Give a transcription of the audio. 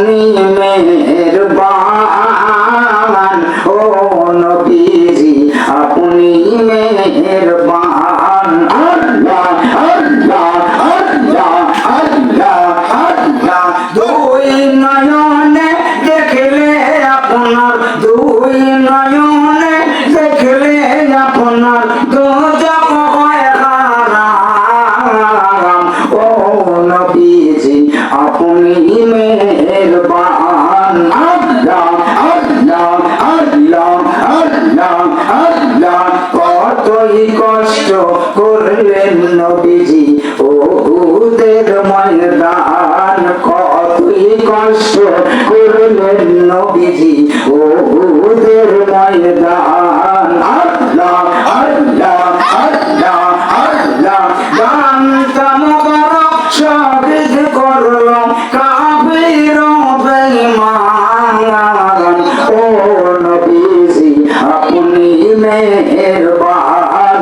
তুমি মেহেরবান। ও নবীজি, আপনি মেহেরবান। আল্লাহ আল্লাহ আল্লাহ আল্লাহ দেখলে আপনার, দুই নয়নে দেখলে কতই কষ্ট করলেন নবীজি ও হুদের ময়দান কতই কষ্ট করলেন নবীজি ও ও নবীজি আপনি মেহেরবান।